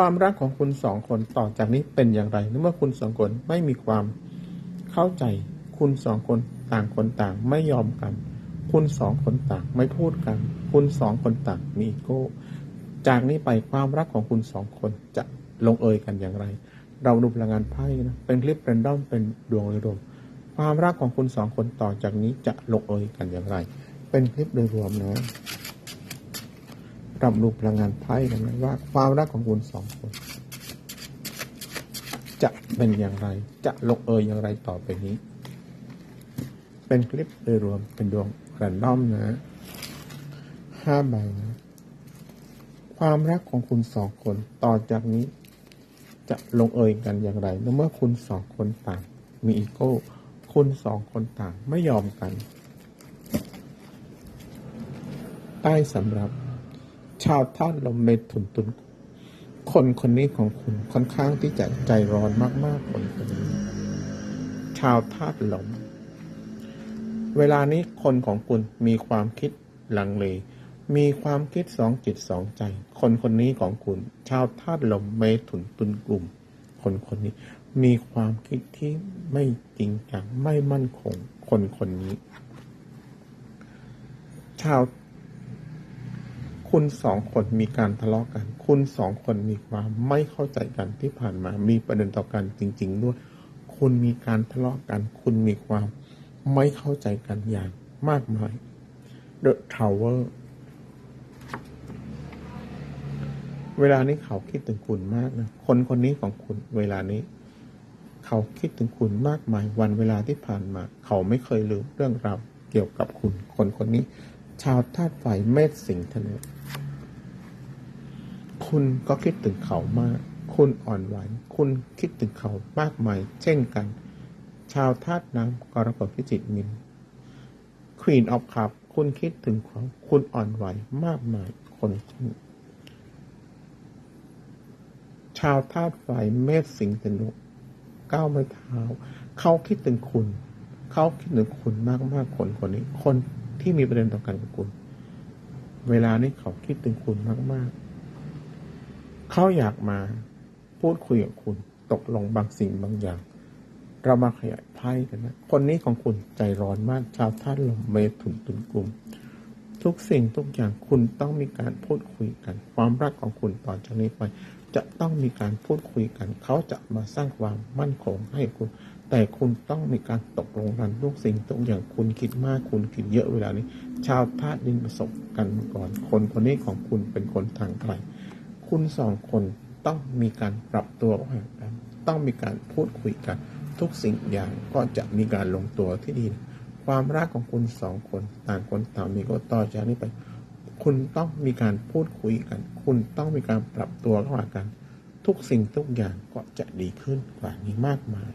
ความรักของคุณสองคนต่อจากนี้เป็นอย่างไรเมื่อคุณสองคนไม่มีความเข้าใจ คุณสองคนต่างคนต่างไม่ยอมกัน คุณสองคนต่างไม่พูดกัน คุณสองคนต่างมีอีโก้ จากนี้ไปความรักของคุณสองคนจะลงเอยกันอย่างไร เราดูพลังงานไพ่นะเป็นคลิปเรนดอมเป็นดวงโดยรวมความรักของคุณสองคนต่อจากนี้จะลงเอยกันอย่างไร เป็นคลิปโดยรวมนะ ราดูพลังงานไพ่กันนะว่า ความรักของคุณสองคน จะเป็นอย่างไร จะลงเอยอย่างไรต่อไปนี้ เป็นคลิปโดยรวมเป็นดวงแรนดอมนะห้าใบนะความรักของคุณสองคนต่อจากนี้ จะลงเอยกันอย่างไรเมื่อคุณสองคนต่าง มีอีโก้ คุณสองคนต่างไม่ยอมกัน ใต้สำหรับ ชาวท่านลมเมถุนตุน คนคนนี้ของคุณค่อนข้างที่จะใจร้อนมากๆคนคนนี้ ชาวธาตุลม เวลานี้คนของคุณมีความคิดลังเล มีความคิดสองจิตสองใจ คนคนนี้ของคุณ ชาวธาตุลมเมถุนตุนกลุ่ม คนคนนี้มีความคิดที่ไม่จริงจังไม่มั่นคง คนคนนี้ ชาว คุณสองคนมีการทะเลาะกัน คุณสองคนมีความไม่เข้าใจกันที่ผ่านมา มีประเด็นต่อกันจริง ๆ ด้วย คุณมีการทะเลาะกัน คุณมีความไม่เข้าใจกันอย่างมากมาย The Tower เวลานี้เขาคิดถึงคุณมากนะ คนคนนี้ของคุณ เวลานี้ เขาคิดถึงคุณมากมายวันเวลาที่ผ่านมา เขาไม่เคยลืมเรื่องราวเกี่ยวกับคุณ คนคนนี้ ชาวธาตุไฟเมษสิงห์ธนูคุณก็คิดถึงเขามาก คุณอ่อนไหวคุณคิดถึงเขามากมาย เช่นกัน ชาวธาตุน้ำกรกฎพิจิกมิน Queen of Cup คุณคิดถึงเขาคุณอ่อนไหวมากมายคนคชาวธาตุไฟเมษสิงห์ธนูก้าวไม้เท้า เขาคิดถึงคุณ เขาคิดถึงคุณมากมากคนคนนี้ คน ที่มีประเด็นต่อกันกับคุณ เวลานี้เขาคิดถึงคุณมากๆ เขาอยากมาพูดคุยกับคุณ ตกลงบางสิ่งบางอย่าง เรามาขยายไพ่กันนะ คนนี้ของคุณใจร้อนมาก ชาวธาตุลมเมถุนตุนกลุ่ม ทุกสิ่งทุกอย่างคุณต้องมีการพูดคุยกัน ความรักของคุณต่อจากนี้ไป จะต้องมีการพูดคุยกัน เขาจะมาสร้างความมั่นคงให้คุณ แต่คุณต้องมีการตกลงกันทุกสิ่งทุกอย่างคุณคิดมากคุณคิดเยอะเวลานี้ ชาวธาตุดินประสบกันมาก่อน คนคนนี้ของคุณเป็นคนทางไกลคุณสองคนต้องมีการปรับตัวกันต้องมีการพูดคุยกัน ทุกสิ่งอย่างก็จะมีการลงตัวที่ดี ความรักของคุณสองคนต่างคนต่างมีก็ต่อจากนี้ไป คุณต้องมีการพูดคุยกัน คุณต้องมีการปรับตัวเข้าหากัน ทุกสิ่งทุกอย่างก็จะดีขึ้นกว่านี้มากมาย